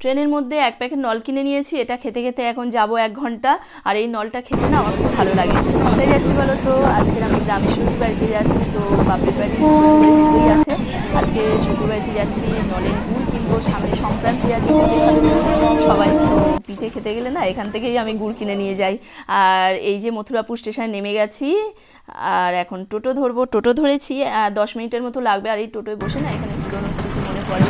ট্রেনের মধ্যে এক প্যাকেট নল কিনে নিয়েছি, এটা খেতে খেতে এখন যাব এক ঘণ্টা, আর এই নলটা খেতে না আমার খুব ভালো লাগে। কোথায় যাচ্ছি বলো তো? আজকে আমি গ্রামের শ্বশুর বাড়িতে যাচ্ছি, তো বাপের বাড়ি শ্বশুর বাড়ি আছে। আজকে শ্বশুর বাড়িতে যাচ্ছি, নলের গুড় কিনবো, সামনে সংক্রান্তি আছে পিঠে খাবে সবাই তো পিঠে খেতে গেলে না এখান থেকেই আমি গুড় কিনে নিয়ে যাই। আর এই যে মথুরাপুর স্টেশনে নেমে গেছি, আর এখন টোটো ধরবো, টোটো ধরেছি দশ মিনিটের মতো লাগবে, আর এই টোটোয় বসে না এখানে পুরোনো স্মৃতি মনে পড়ে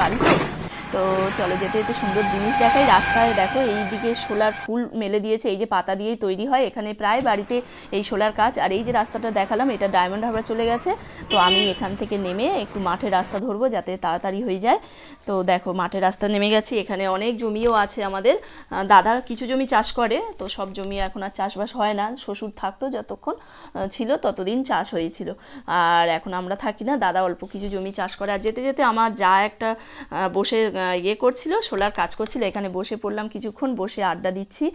বাড়িতে। তো চলো যেতে যেতে সুন্দর জিনিস দেখাই। রাস্তায় দেখো এই দিকে শোলার ফুল মেলে দিয়েছে, এই যে পাতা দিয়েই তৈরি হয়। এখানে প্রায় বাড়িতে এই শোলার কাজ। আর এই যে রাস্তাটা দেখালাম, এটা ডায়মন্ড হারবার চলে গেছে। তো আমি এখান থেকে নেমে একটু মাঠের রাস্তা ধরবো যাতে তাড়াতাড়ি হয়ে যায়। তো দেখো মাঠের রাস্তা নেমে গেছি, এখানে অনেক জমিও আছে আমাদের। দাদা কিছু জমি চাষ করে, তো সব জমি এখন আর চাষবাস হয় না। শ্বশুর থাকতো যতক্ষণ ছিল ততদিন চাষ হয়েছিল। আর এখন আমরা থাকি না, দাদা অল্প কিছু জমি চাষ করে। আর যেতে যেতে আমার যা একটা বসে ইয়ে করছিল, সোলার কাজ করছিল। এখানে বসে পড়লাম কিছুক্ষণ, বসে আড্ডা দিচ্ছি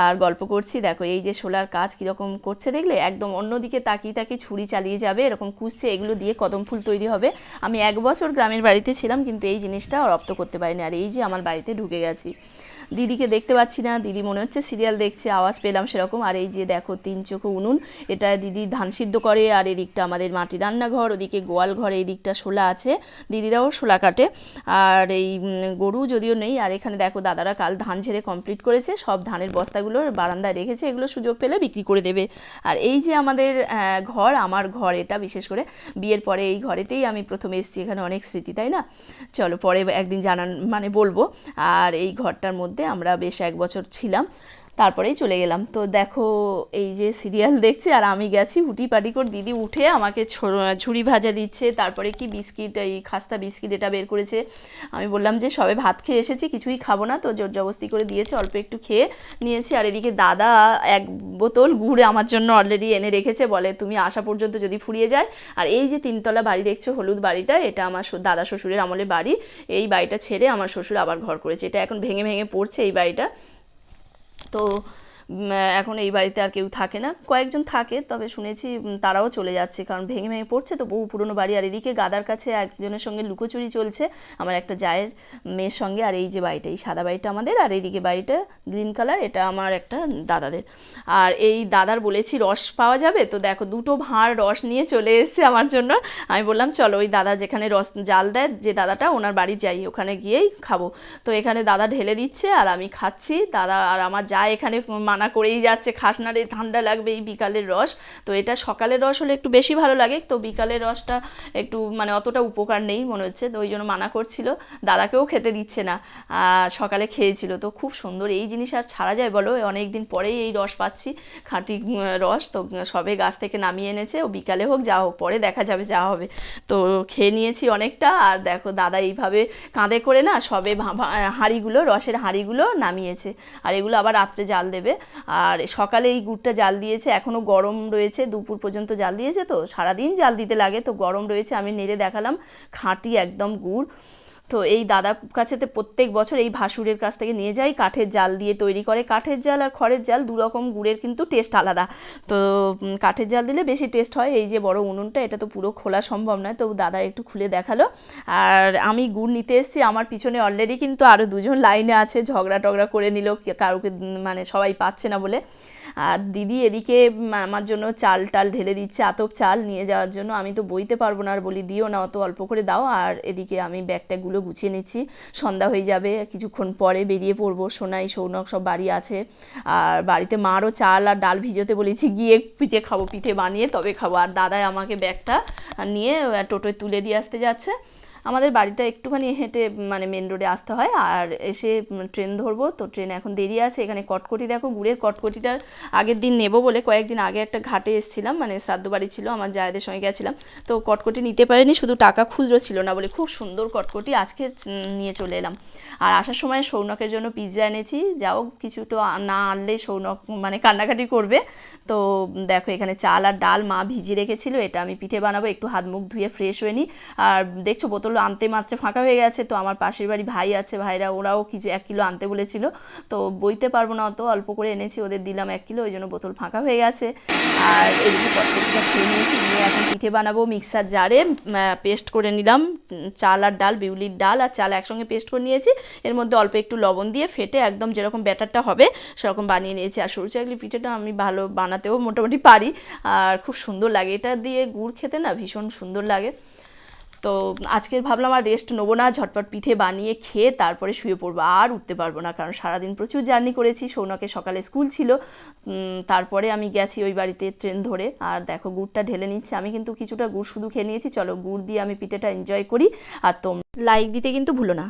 আর গল্প করছি। দেখো, এই যে সোলার কাজ কীরকম করছে দেখলে, একদম অন্যদিকে তাকিয়ে তাকিয়ে ছুরি চালিয়ে যাবে, এরকম কুচছে এগুলো দিয়ে কদম ফুল তৈরি হবে। আমি এক বছর গ্রামের বাড়িতে ছিলাম, কিন্তু এই জিনিসটা রপ্ত করতে পারিনি। আর এই যে আমার বাড়িতে ঢুকে গেছি। দিদিকে দেখতে পাচ্ছি না। দিদি মনে হচ্ছে সিরিয়াল দেখছে, আওয়াজ পেলাম সেরকম। আর এই যে দেখো, তিন চোখো উনুন। এটা দিদি ধান সিদ্ধ করে, আর এদিকটা আমাদের মাটি রান্নাঘর, ওদিকে গোয়াল ঘর এই দিকটা শোলা আছে। দিদিরাও শোলা কাটে। আর এই গরু যদিও নেই, আর এখানে দেখো দাদারা কাল ধান ঝেড়ে কমপ্লিট করেছে। সব ধানের বস্তাগুলো বারান্দায় রেখেছে, এগুলো সুযোগ পেলে বিক্রি করে দেবে। আর এই যে আমাদের ঘর, আমার ঘর এটা বিশেষ করে। বিয়ের পরে এই ঘরেতেই আমি প্রথমে এসেছি, এখানে অনেক স্মৃতি, তাই না? চলো পরে একদিন জানান মানে বলব। আর এই ঘরটার মধ্যে আমরা বেশ এক বছর ছিলাম। তারপরেই চলে গেলাম। তো দেখো, এই যে সিরিয়াল দেখছে আর আমি গেছি উটি পাটি করে দিদি উঠে আমাকে ঝুড়ি ভাজা দিচ্ছে, তারপরে কি বিস্কিট, এই খাস্তা বিস্কিট এটা বের করেছে। আমি বললাম যে সবে ভাত খেয়ে এসেছি, কিছুই খাব না, তো জোর জবস্তি করে দিয়েছে, অল্প একটু খেয়ে নিয়েছি। আর এদিকে দাদা এক বোতল গুড় আমার জন্য অলরেডি এনে রেখেছে, বলে তুমি আসা পর্যন্ত যদি ফুরিয়ে যায়। আর এই যে তিনতলা বাড়ি দেখছ, হলুদ বাড়িটা, এটা আমার দাদা শ্বশুরের আমলে বাড়ি। এই বাড়িটা ছেড়ে আমার শ্বশুর আবার ঘর করেছে। এটা এখন ভেঙে ভেঙে পড়ছে এই বাড়িটা। তো উম, এখন এই বাড়িতে আর কেউ থাকে না। কয়েকজন থাকে, তবে শুনেছি তারাও চলে যাচ্ছে, কারণ ভেঙে ভেঙে পড়ছে। তো বহু পুরনো বাড়ি, আর এদিকে গাদার কাছে একজনের সঙ্গে লুকোচুরি চলছে। আমার একটা জায়ের মেয়ের সঙ্গে, আর এই যে বাড়িটা, এই সাদা বাড়িটা আমাদের, আর এইদিকে বাড়িটা গ্রিন কালার, এটা আমার একটা দাদাদের। আর এই দাদার বলেছি, রস পাওয়া যাবে? তো দেখো, দুটো ভাঁড় রস নিয়ে চলে এসেছে আমার জন্য। আমি বললাম, চলো, ওই দাদা যেখানে রস, জাল দেয়, যে দাদাটা, ওনার বাড়ি যাই, ওখানে গিয়েই খাব। তো এখানে দাদা ঢেলে দিচ্ছে, আর আমি খাচ্ছি। দাদা আর আমার যা এখানে মানা করেই যাচ্ছে খাস না রে ঠান্ডা লাগবে এই বিকালের রস। তো এটা সকালের রস হলে একটু বেশি ভালো লাগে, তো বিকালের রসটা একটু মানে অতটা উপকার নেই মনে হচ্ছে, তো ওই জন্য মানা করছিল। দাদাকেও খেতে দিচ্ছে না সকালে খেয়েছিল। তো খুব সুন্দর এই জিনিস আর ছাড়া যায় বলো, অনেক দিন পরেই এই রস পাচ্ছি, খাঁটি রস। তো সবে গাছ থেকে নামিয়ে এনেছে, ও বিকালে হোক যা হোক, পরে দেখা যাবে যা হবে। তো খেয়ে নিয়েছি অনেকটা, আর দেখো দাদা এইভাবে কাঁধে করে না সবে হাঁড়িগুলো, রসের হাঁড়িগুলো নামিয়েছে। আর এগুলো আবার রাত্রে জাল দেবে। আর সকালে এই গুড়টা জাল দিয়েছে এখনও গরম রয়েছে, দুপুর পর্যন্ত জাল দিয়েছে তো? সারাদিন জাল দিতে লাগে তো গরম রয়েছে, আমি নেড়ে দেখালাম খাঁটি একদম গুড়। তো এই দাদার কাছেতে প্রত্যেক বছর এই ভাসুরের কাছ থেকে নিয়ে যাই, কাঠের জাল দিয়ে তৈরি করে। কাঠের জাল আর খড়ের জাল দু রকম গুড়ের কিন্তু টেস্ট আলাদা। তো কাঠের জাল দিলে বেশি টেস্ট হয়। এই যে বড় উনুনটা, এটা তো পুরো খোলা সম্ভব নয়। তো দাদা একটু খুলে দেখাল। আর আমি গুড় নিতে এসেছি। আমার পিছনে অলরেডি কিন্তু আরও দুজন লাইনে আছে। ঝগড়া টগড়া করে নিল। কারোকে মানে সবাই পাচ্ছে না বলে। আর দিদি এদিকে আমার জন্য চাল টাল ঢেলে দিচ্ছে, আতপ চাল নিয়ে যাওয়ার জন্য। আমি তো বইতে পারব না আর বলি, দিও না, অত অল্প করে দাও। আর এদিকে আমি ব্যাগ ট্যাগুলো গুছিয়ে নিচ্ছি। সন্ধ্যা হয়ে যাবে, কিছুক্ষণ পরে বেরিয়ে পড়ব। সোনাই, সৌনক সব বাড়ি আছে। আর বাড়িতে মারও চাল আর ডাল ভিজোতে বলেছি, গিয়ে পিঠে খাব, পিঠে বানিয়ে তবে খাব। আর দাদাই আমাকে ব্যাগটা নিয়ে টোটোয় তুলে দিয়ে আসতে যাচ্ছে। আমাদের বাড়িটা একটুখানি হেঁটে মানে মেন রোডে আসতে হয়। আর এসে ট্রেন ধরবো। তো ট্রেন এখন দেরি আছে। এখানে কটকটি দেখো, গুড়ের কটকটিটার আগের দিন নেব বলে কয়েকদিন আগে একটা ঘাটে এসেছিলাম। মানে শ্রাদ্ধ বাড়ি ছিল, আমার জায়দের সঙ্গে গেছিলাম। তো কটকটি নিতে পারিনি, শুধু টাকা খুচরো ছিল না বলে খুব সুন্দর কটকটি আজকে নিয়ে চলে এলাম। আর আসার সময় সৌনকের জন্য পিৎজা এনেছি। যাও, কিছু তো না আনলে সৌনক মানে কান্নাকাটি করবে। তো দেখো, এখানে চাল আর ডাল মা ভিজিয়ে রেখেছিল। এটা আমি পিঠে বানাবো। একটু হাত মুখ ধুয়ে ফ্রেশ হয়ে নিই আর দেখছ, বোতল বোতল আনতে মাত্রে ফাঁকা হয়ে গেছে, তো আমার পাশের বাড়ি ভাই আছে, ভাইরা ওরাও কিছু এক কিলো আনতে বলেছিল, তো বইতে পারব না অত, অল্প করে এনেছি, ওদের দিলাম এক কিলো, ওই জন্য বোতল ফাঁকা হয়ে গেছে। আর এদিকে পটপটিটা খেয়ে নিয়েছি, নিয়ে এখন পিঠে বানাবো মিক্সার জারে পেস্ট করে নিলাম চাল আর ডাল, বিউলির ডাল আর চাল একসঙ্গে পেস্ট করে নিয়েছি, এর মধ্যে অল্প একটু লবণ দিয়ে ফেটে একদম যেরকম ব্যাটারটা হবে, সেরকম বানিয়ে নিয়েছি। আর সরু চাকলি পিঠেটা আমি ভালো বানাতেও মোটামুটি পারি, আর খুব সুন্দর লাগে। এটা দিয়ে গুড় খেতে না ভীষণ সুন্দর লাগে। তো আজকে ভাবলাম আর রেস্ট নেব না, ঝটপট পিঠে বানিয়ে খেয়ে তারপরে শুয়ে পড়ব। আর উঠতে পারব না, কারণ সারাদিন প্রচুর জার্নি করেছি, সৌনাকে সকালে স্কুল ছিল। তারপরে আমি গেছি ওই বাড়িতে ট্রেন ধরে। আর দেখো, গুড়টা ঢেলে নিচ্ছে। আমি কিন্তু কিছুটা গুড় শুধু খেয়ে নিয়েছি। চলো, গুড় দিয়ে আমি পিঠেটা এনজয় করি। আর তোমরা লাইক দিতে কিন্তু ভুলো না।